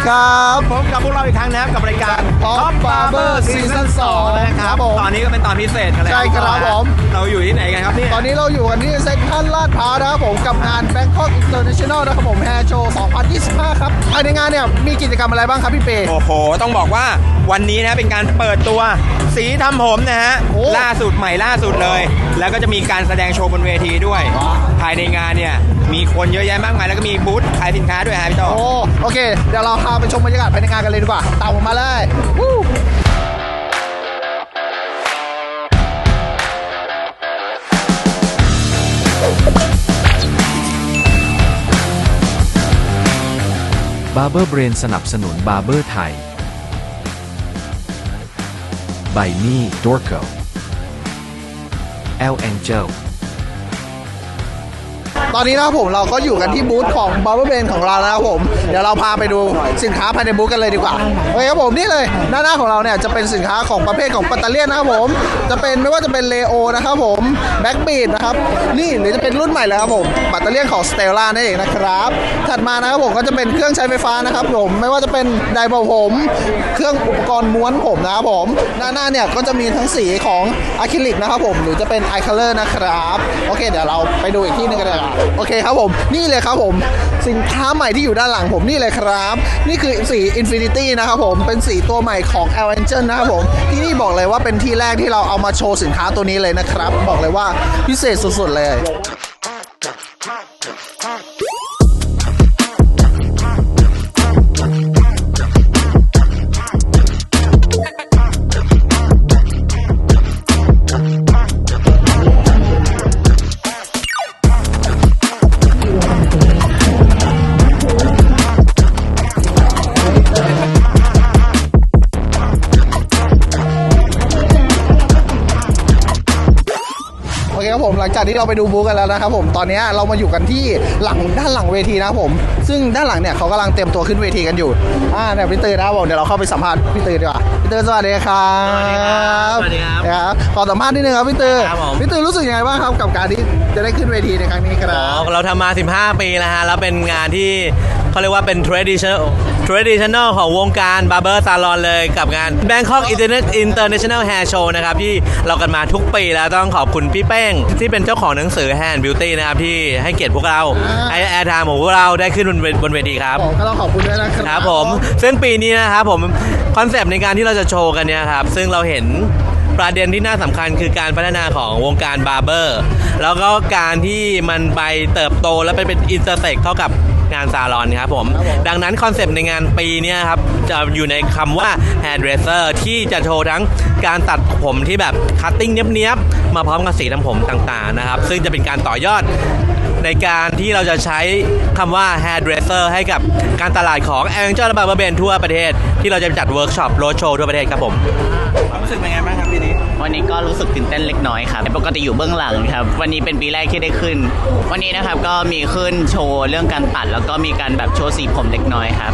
ดีครับพบกับพวกเราอีกครั้งนะครับกับรายการ Top Barber Season 2นะนะคครัรับบผมตอนนี้ก็เป็นตอนพิเศษกันแล้วใช่ครับผม เราอยู่ที่ไหนกันครับเนี่ย ตอนนี้เราอยู่กันที่เซ็นทรัลลาดพร้าวนะครับผมกับงาน Bangkok International นะครับผม Hair Show 2025 ครับภายในงานเนี่ยมีกิจกรรมอะไรบ้างครับพี่เปโอ้โห ต้องบอกว่าวันนี้นะเป็นการเปิดตัวสีทำผมนะฮะโอ้ล่าสุดใหม่ล่าสุดเลย แล้วก็จะมีการแสดงโชว์บนเวทีด้วยว้าวภายในงานเนี่ย มีคนเยอะแยะมากมายแล้วก็มีบูธขายสินค้าด้วยฮะพี่โตโอ้โอเค เดี๋ยวเราพาไปชมบรรยากาศภายในงานกันเลยดีกว่าตามผมมาเลยวู้บาร์เบอร์เบรนสนับสนุนบาร์เบอร์ไทยไบมี่ดอร์โกเอลแองเจล ตอนนี้นะครับผมเราก็อยู่กันที่บูธของ Barber b a n ของเราแล้วครับผม เดี๋ยวเราพาไปดูสินค้าภายในบูธกันเลยดีกว่าโอเคครับผมนี่เลยหน้าหน้าของเราเนี่ยจะเป็นสินค้าของประเภทของปัตเตอร์เลียนนะครับผม จะเป็นไม่ว่าจะเป็นเลโอนะครับผมแบ็กบีดนะครับนี่หรือจะเป็นรุ่นใหม่เลยครับผมปัตเตอร์เลียนของสเตลล่านั่นเองนะครับ ถัดมานะครับผมก็จะเป็นเครื่องใช้ไฟฟ้านะครับผม ไม่ว่าจะเป็นไดร์เป่าผม เครื่องอุปกรณ์ม้วนผมนะครับผมหน้าหน้าเนี่ยก็จะมีทั้งสีของอะคริลิกนะครับผมหรือจะเป็นไอคัลเลอร์นะครับโอเค เดี๋ยวเราไปดูอีกที่นึงกันเลยครับโอเคครับผมนี่เลยครับผมสินค้าใหม่ที่อยู่ด้านหลังผมนี่เลยครับ นี่คือสี Infinity นะครับผมเป็นสีตัวใหม่ของ a v e n g e r นะครับผมที่นี่บอกเลยว่าเป็นที่แรกที่เราเอามาโชว์สินค้าตัวนี้เลยนะครับ บอกเลยว่าพิเศษสุดๆเลย เคครับผมหลังจากที่เราไปดูบูธกันแล้วนะครับผมตอนนี้เรามาอยู่กันที่หลังด้านหลังเวทีนะครับผม ซึ่งด้านหลังเนี่ยเขากำลังเตรียมตัวขึ้นเวทีกันอยู่อ่าเนี่ยพี่ตือนะครับผมเดี๋ยวเราเข้าไปสัมภาษณ์พี่ตือดีกว่าพี่ตือสวัสดีครับสวัสดีครับสวัสดีครับนะครับขอสัมภาษณ์นิดนึงครับพี่ตือครับผมพี่ตือรู้สึกยังไงบ้างครับกับการที่จะได้ขึ้นเวทีในครั้งนี้ครัอ๋อบเราทำมา 15 ปีแล้วฮะแล้วเป็นงานที่ เขาเรียกว่าเป็น traditional traditional ของวงการ barber salon เลยกับงาน Bangkok Internet- International Hair Show นะครับ ที่เรากันมาทุกปีแล้วต้องขอบคุณพี่เป้ง ที่เป็นเจ้าของหนังสือ Hand Beauty นะครับ ที่ให้เกียรติพวกเราให้แอร์ไทม์ของพวกเราได้ขึ้นบนเวบนเวทีครับผมก็ต้องขอบคุณด้วยนะครับครับผม ซึ่งปีนี้นะครับผมคอนเซปต์ในการที่เราจะโชว์กันเนี่ยครับ ซึ่งเราเห็นประเด็นที่น่าสำคัญคือการพัฒนาของวงการบาร์เบอร์ แล้วก็การที่มันไปเติบโตและไปเป็นอินเตอร์เซ็กเข้ากับ งานซาลอนครับผม ดังนั้นคอนเซปต์ในงานปีเนี้ครับ จะอยู่ในคำว่า hairdresser ที่จะโชว์ทั้งการตัดผมที่แบบคัตติ้งเนี้ยบๆ มาพร้อมกับสีทำผมต่างๆนะครับ ซึ่งจะเป็นการต่อยอด ในการที่เราจะใช้คำว่า hairdresser ให้กับการตลาดของ Angel และ Barber Ben ทั่วประเทศ ที่เราจะจัดเวิร์กช็อปโรดโชว์ทั่วประเทศครับผมรู้สึกเป็นไงบ้างครับปีนี้ วันนี้ก็รู้สึกตื่นเต้นเล็กน้อยครับปกติอยู่เบื้องหลังครับ วันนี้เป็นปีแรกที่ได้ขึ้น วันนี้นะครับก็มีขึ้นโชว์เรื่องการตัด แล้วก็มีการแบบโชว์สีผมเล็กน้อยครับ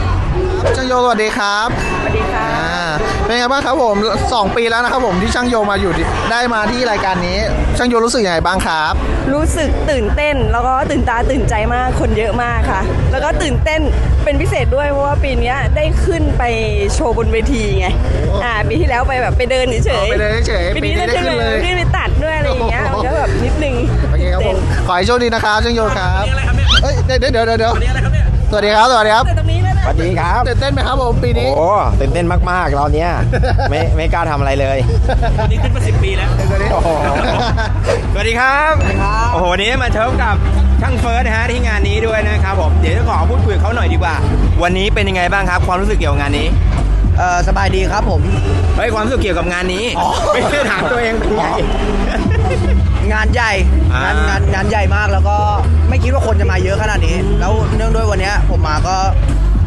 ช่างโยสวัสดีครับสวัสดีค่ะเป็นไงบ้างครับผมสองปีแล้วนะครับผมที่ช่างโยมาอยู่ที่ได้มาที่รายการนี้ ช่างโยรู้สึกยังไงบ้างครับ รู้สึกตื่นเต้นแล้วก็ตื่นตาตื่นใจมากคนเยอะมากค่ะ แล้วก็ตื่นเต้นเป็นพิเศษด้วยเพราะว่าปีเนี้ยได้ขึ้นไปโชว์บนเวทีไงอ่าปีที่แล้วไปแบบไปเดินเฉยอ๋อไปเดินเฉยๆปีนี้ปีนี้ได้ขึ้นได้ขึ้นเลยไปขึ้นไปตัดด้วยอะไรอย่างเงี้ยมันก็แบบนิดนึงโอเคครับผตื่มนขอให้โชคดีนะครับช่างโยครับเฮ้ยเดี๋ยวเดี๋ยวเดี๋ยวเดี๋ยว สวัสดีครับ สวัสดีครับแต่ตรงนี้เลยนะสวัสดีครับ ตื่นเต้นไหมครับผมปีนี้โอ้ตื่นเต้นมากๆเราเนี้ยไม่ไม่กล้าทำอะไรเลยนี่ขึ้นมา10ปีแล้ว โอ้โหสวัสดีครับโอ้โหวันนี้มาเชิญกับช่างเฟิร์สนะฮะที่งานนี้ด้วยนะครับผมเดี๋ยวจะขอพูดคุยกับเขาหน่อยดีกว่า วันนี้เป็นยังไงบ้างครับ ความรู้สึกเกี่ยวกับงานนี้เออสบายดีครับผม เฮ้ยความรู้สึกเกี่ยวกับงานนี้ไม่ได้ถามตัวเองเป็นไง งานใหญ่อ่าง งานงานงานใหญ่มากแล้วก็ไม่คิดว่าคนจะมาเยอะขนาดนี้ แล้วเนื่องด้วยวันเนี้ยผมมาก็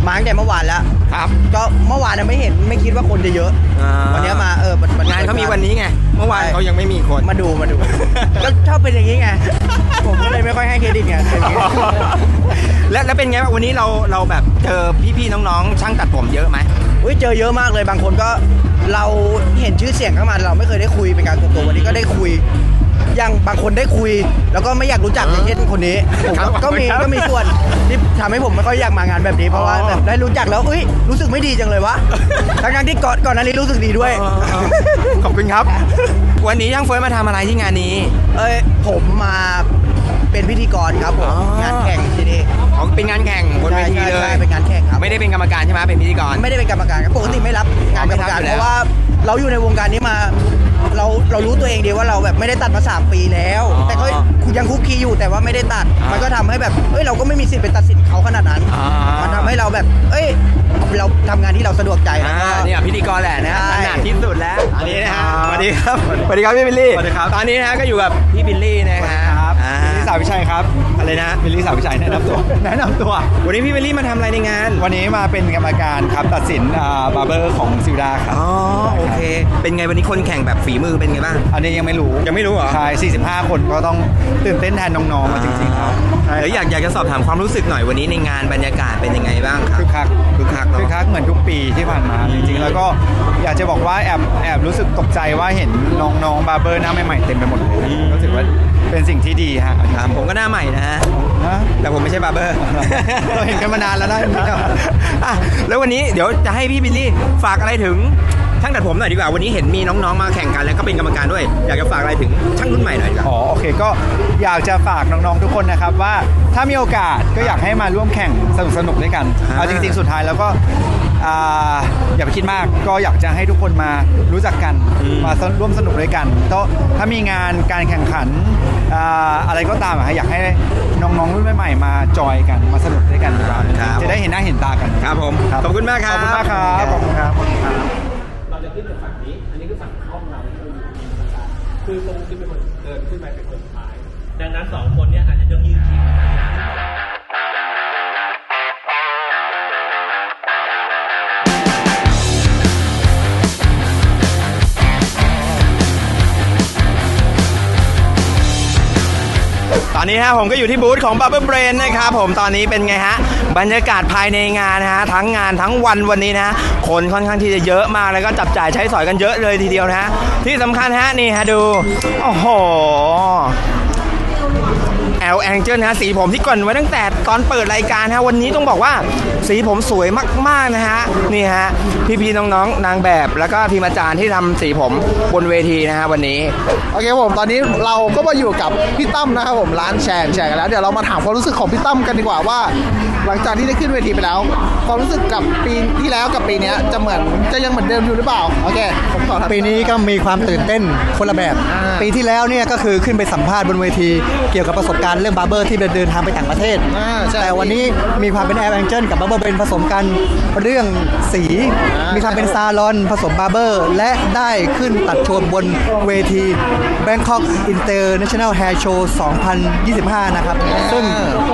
มาตั้งแต่เมื่อวานแล้ว ครับก็เมื่อวานน่ะไม่เห็นไม่คิดว่าคนจะเยอะ อ่าวันเนี้ยมาเออมันมันงานเขามีวันนี้ไง เมื่อวานใช่ เขายังไม่มีคน มาดูมาดู ก็ชอบเป็นอย่างนี้ไง ผมก็เลยไม่ค่อยให้เครดิตไงอย่างงี้ แล้วแล้วเป็นไงบ้างวันนี้เราเราแบบเจอพี่ๆน้องๆช่างตัดผมเยอะไหม อุ้ยเจอเยอะมากเลยบางคนก็เราเห็นชื่อเสียงเข้ามาเราไม่เคยได้คุยเป็นการส่วนตัววันนี้ก็ได้คุย อย่างบางคนได้คุย แล้วก็ไม่อยากรู้จักอย่างเช่นคนนี้ผมครับก็มีครับก็มีส่วนที่ทำให้ผมไม่ค่อยอยากมางานแบบนี้เพราะว่าอ๋อ แบบได้รู้จักแล้วเอ้ยรู้สึกไม่ดีจังเลยวะทั้งๆที่ก่อนก่อนหน้านี้รู้สึกดีด้วย ขอบคุณครับ วันนี้ช่างเฟิร์สมาทำอะไรที่งานนี้ เอ้ยผมมาเป็นพิธีกรครับผมอ๋องานแข่งที่นี่อ๋อเป็นงานแข่งบนเวทีใช่เลใช่ยเป็นงานแข่งครับ ไม่ได้เป็นกรรมการใช่ไหมเป็นพิธีกร ไม่ได้เป็นกรรมการครับปกติไม่รับงานกรรมการไม่รับอยู่แล้วเพราะว่าเราอยู่ในวงการนี้มา เราเรารู้ตัวเองดีว่าเราแบบไม่ได้ตัดมาสามปีแล้วอ๋อแต่ก็ยังคุกคีอยู่แต่ว่าไม่ได้ตัดอ่ามัมันก็ทำให้แบบเอ้ยเราก็ไม่มีสิทธิ์ไปตัดสินเขาขนาดนั้นอ่ามัมันทำให้เราแบบ เอ้ยเราทำงานที่เราสะดวกใจแล้วอ่าก็เนี่ยพิธีกรแหละนะใช่ถนัดที่สุดแล้วอันนี้นะฮะครับสวัสดีครับสวัสดีครับพี่บิลลี่สวัสดีครับตอนนี้นะฮะก็อยู่กับพี่บิลลี่นะฮะครับอ่าบิลลี่สาววิชัยครับ อะไรนะบิลลี่สาววิชัยแนะนำตัว แนะนำตัว วันนี้พี่บิลลี่มาทำอะไรในงาน วันนี้มาเป็นกรรมการครับตัดสินบาร์เบอร์ของซิลดาครับอ๋อโอเค เป็นไงวันนี้คนแข่งแบบฝีมือเป็นไงบ้าง อันนี้ยังไม่รู้ยังไม่รู้เหรอ ใช่45 คนก็ต้องตื่นเต้นแทนน้องๆมาจริงๆครับใช่เดี๋ยวอยากอยากจะสอบถามความรู้สึกหน่อยวันนี้ในงานบรรยากาศเป็นยังไงบ้างครับคึกคักคึกคักเนอะคึกคักเหมือนทุกปีที่ผ่านมาจริงๆ แล้วก็อยากจะบอกว่าแอบแอบรู้สึกตกใจว่าเห็นน้องๆบาร์เบอร์หน้าใหม่ๆเต็มไปหมดเลยรู้สึกว่าเป็นสิ่งที่ดีฮะ ครับผมก็หน้าใหม่นะฮะฮะแต่ผมไม่ใช่บาร์เบอร์ เราเห็นกันมานานแล้วนะอะแล้ววันนี้เดี๋ยวจะให้พี่บิลลี่ฝากอะไรถึงช่างตัดผมหน่อยดีกว่า วันนี้เห็นมีน้องๆมาแข่งกันแล้วก็เป็นกรรมการด้วย อยากจะฝากอะไรถึงช่างรุ่นใหม่หน่อยดีกว่า อ๋อโอเคก็อยากจะฝากน้องๆทุกคนนะครับว่าถ้ามีโอกาสก็อยากให้มาร่วมแข่งสนุกๆด้วยกันอ่าเอาจริงๆสุดท้ายแล้วก็ อ่าอย่าไปคิดมากก็อยากจะให้ทุกคนมารู้จักกันมาร่วมสนุกด้วยกันเพราะถ้ามีงานการแข่งขันอ่าอะไรก็ตามอะอยากให้น้องๆรุ่นใหม่ๆมาจอยกันมาสนุกด้วยกันดีกว่าครับ จะได้เห็นหน้าเห็นตากันครับผมขอบคุณมากครับขอบคุณมากครับขอบคุณครับขอบคุณครับดังนั้นสองคนเนี่ยอาจจะต้องยืน นี้ฮะผมก็อยู่ที่บูธของ Bubble Brain นะครับผมตอนนี้เป็นไงฮะบรรยากาศภายในงานนะฮะทั้งงานทั้งวันวันนี้นะฮะคนค่อนข้างที่จะเยอะมากแล้วก็จับจ่ายใช้สอยกันเยอะเลยทีเดียวนะฮะที่สำคัญฮะนี่ฮะดูโอ้โห แอลแองเจิลนะฮะสีผมที่ก่อนไว้ตั้งแต่ตอนเปิดรายการฮะวันนี้ต้องบอกว่าสีผมสวยมากๆนะฮะนี่ฮะพี่ๆน้องๆนางแบบ แล้วก็ทีมอาจารย์ที่ทำสีผมบนเวทีนะฮะวันนี้โอเคครับผมตอนนี้เราก็มาอยู่กับพี่ตั้มนะครับผมร้านแชร์แชร์กันแล้วเดี๋ยวเรามาถามความรู้สึกของพี่ตั้มกันดีกว่าว่า หลังจากที่ได้ขึ้นเวทีไปแล้ว ความรู้สึกกับปีที่แล้วกับปีเนี้ยจะเหมือนจะยังเหมือนเดิมอยู่หรือเปล่าโอเคผมขอถามปีนี้ก็มีความตื่นเต้นคนละแบบอ่าปีที่แล้วเนี่ยก็คือขึ้นไปสัมภาษณ์บนเวที เกี่ยวกับประสบการณ์เรื่องบาร์เบอร์ที่เดินทางไปต่างประเทศอ่าใช่แต่วันนี้มีความเป็นแอร์แองเจิลกับบาร์เบอร์เป็นผสมกันเรื่องสีอ่ามีมีความเป็นซาลอนผสมบาร์เบอร์ และได้ขึ้นตัดโชว์บนเวที Bangkok International Hair Show 2025 นะครับ ซึ่ง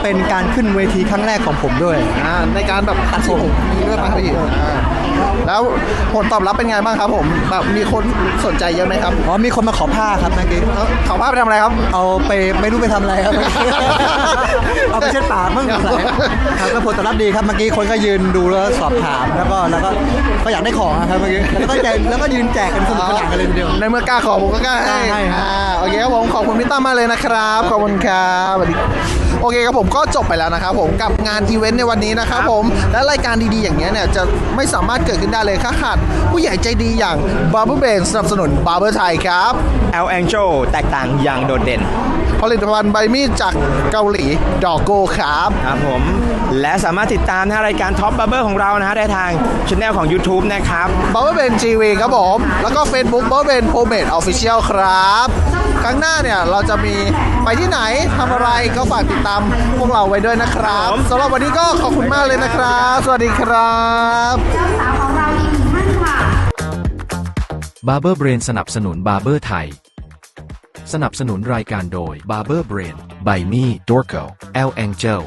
เป็นการขึ้นเวทีครั้งแรกของผมด้วยอ่าในการแบบตัดผมมีด้วยป่ะพี่อ่าแล้วผลตอบรับเป็นไงบ้างครับผมแบบมีคนสนใจเยอะไหมครับอ๋อมีคนมาขอผ้าครับเมื่อกี้เอาเขาพาไปทำอะไรครับ เอาไปไม่รู้ไปทำอะไรครับ เอาไปเช็ดปากมั่งอะไรครับก็ผลตอบรับดีครับเมื่อกี้คนก็ยืนดูแล้วสอบถามแล้วก็แล้วก็ก็อยากได้ของอะครับเมื่อกี้แล้วก็แจกแล้วก็ยืนแจกกันสนุกสนานกันเลยทีเดียว ในเมื่อกล้าขอผมก็กล้าให้ให้ครับ อ่าโอเคครับผมขอบคุณพี่ตั้มมากเลยนะครับขอบคุณครับสวัสดี โอเคครับผมก็จบไปแล้วนะครับผมกับงานอีเวนต์ในวันนี้นะครับผมและรายการดีๆอย่างเงี้ยเนี่ยจะไม่สามารถเกิดขึ้นได้เลยถ้าขาดผู้ใหญ่ใจดีอย่าง Barber b a n สนับสนุน Barber ไทยครับ L Angel แตกต่างอย่างโดดเด่น ผลิตภัณฑ์ใบมีดจากเกาหลีดอกโกครับครับผม และสามารถติดตามนะฮะรายการ Top Barber ของเรานะฮะได้ทางช anel ของ YouTube นะครับ Barber b a n TV ครับผม แล้วก็ Facebook Barber b a n Pomade Official ครับ ครั้งหน้าเนี่ยเราจะมีไปที่ไหนทำอะไรก็ฝากติดตามพวกเราไว้ด้วยนะครับครับผมสำหรับวันนี้ก็ขอบคุณมากเลยนะครับ สวัสดีครับ Barber Brain สนับสนุน Barber ไทย สนับสนุนรายการโดย Barber Brain by me Dorco L Angel